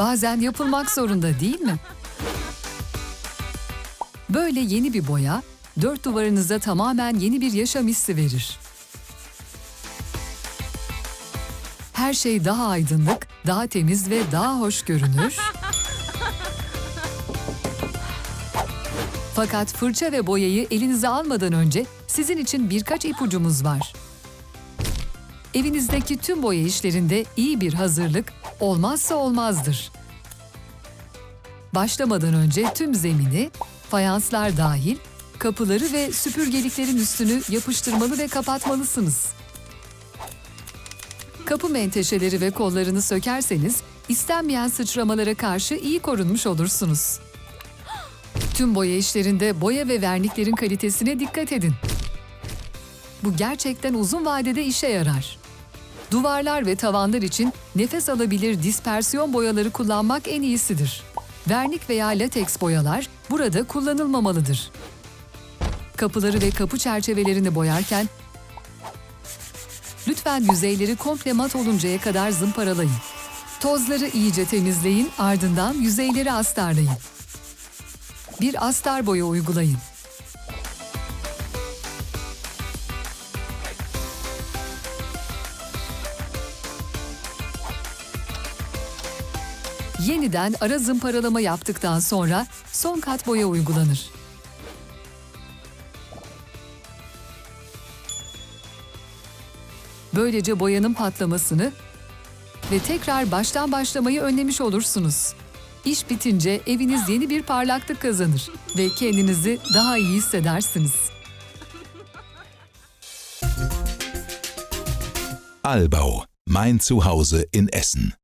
Bazen yapılmak zorunda değil mi? Böyle yeni bir boya, dört duvarınıza tamamen yeni bir yaşam hissi verir. Her şey daha aydınlık, daha temiz ve daha hoş görünür. Fakat fırça ve boyayı elinize almadan önce sizin için birkaç ipucumuz var. Evinizdeki tüm boya işlerinde iyi bir hazırlık olmazsa olmazdır. Başlamadan önce tüm zemini, fayanslar dahil, kapıları ve süpürgeliklerin üstünü yapıştırmalı ve kapatmalısınız. Kapı menteşeleri ve kollarını sökerseniz istenmeyen sıçramalara karşı iyi korunmuş olursunuz. Tüm boya işlerinde boya ve verniklerin kalitesine dikkat edin. Bu gerçekten uzun vadede işe yarar. Duvarlar ve tavanlar için nefes alabilir dispersiyon boyaları kullanmak en iyisidir. Vernik veya lateks boyalar burada kullanılmamalıdır. Kapıları ve kapı çerçevelerini boyarken lütfen yüzeyleri komple mat oluncaya kadar zımparalayın. Tozları iyice temizleyin, ardından yüzeyleri astarlayın. Bir astar boya uygulayın. Yeniden ara zımparalama yaptıktan sonra son kat boya uygulanır. Böylece boyanın patlamasını ve tekrar baştan başlamayı önlemiş olursunuz. İş bitince eviniz yeni bir parlaklık kazanır ve kendinizi daha iyi hissedersiniz. Albau, mein Zuhause in Essen.